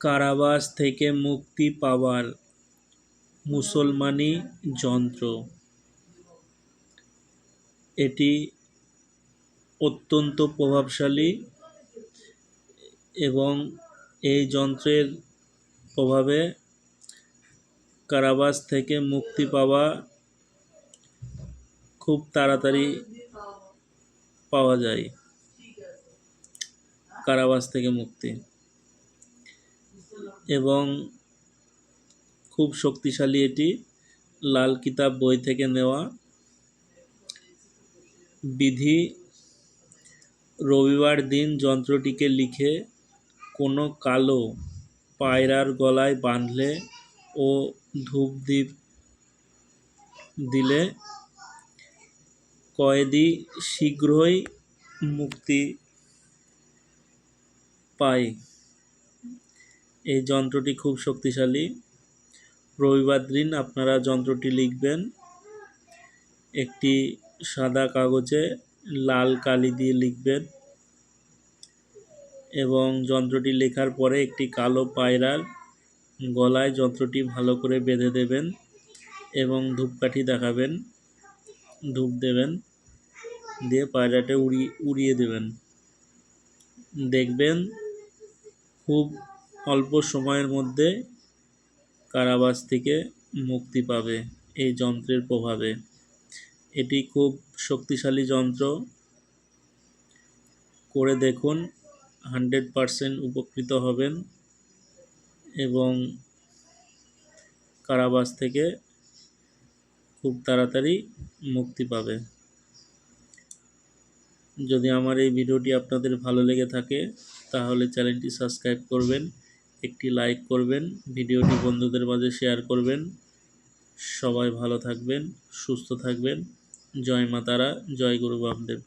কারাবাস থেকে মুক্তি পাওয়ার মুসলমানি যন্ত্র। এটি অত্যন্ত প্রভাবশালী এবং এই যন্ত্রের প্রভাবে কারাবাস থেকে মুক্তি পাওয়া খুব তাড়াতাড়ি পাওয়া যায়। কারাবাস থেকে মুক্তি। এবং খুব শক্তিশালী এটি। লাল কিতাব বই থেকে নেওয়া। বিধি, রবিবার দিন যন্ত্রটিকে লিখে কোনো কালো পায়রার গলায় বাঁধলে ও ধূপ দ্বীপ দিলে কয়েদি শীঘ্রই মুক্তি পায়। এই যন্ত্রটি খুব শক্তিশালী। রবিবার দিন আপনারা যন্ত্রটি লিখবেন। একটি সাদা কাগজে লাল কালি দিয়ে লিখবেন এবং যন্ত্রটি লেখার পরে একটি কালো পায়রার গলায় যন্ত্রটি ভালো করে বেঁধে দেবেন এবং ধূপকাঠি দেখাবেন, ধূপ দেবেন, দিয়ে পায়রাটা উড়িয়ে উড়িয়ে দেবেন। দেখবেন খুব অল্প সময়ের মধ্যে কারাবাস থেকে মুক্তি পাবে এই যন্ত্রের প্রভাবে। এটি খুব শক্তিশালী যন্ত্র। করে দেখুন, হান্ড্রেড পারসেন্ট উপকৃত হবেন এবং কারাবাস থেকে খুব তাড়াতাড়ি মুক্তি পাবে। যদি আমার এই ভিডিওটি আপনাদের ভালো লেগে থাকে, তাহলে চ্যানেলটি সাবস্ক্রাইব করবেন। একটি লাইক করবেন, ভিডিওটি বন্ধুদের মাঝে শেয়ার করবেন। সবাই ভালো থাকবেন, সুস্থ থাকবেন। জয় মা তারা, জয় গুরু বামদেব।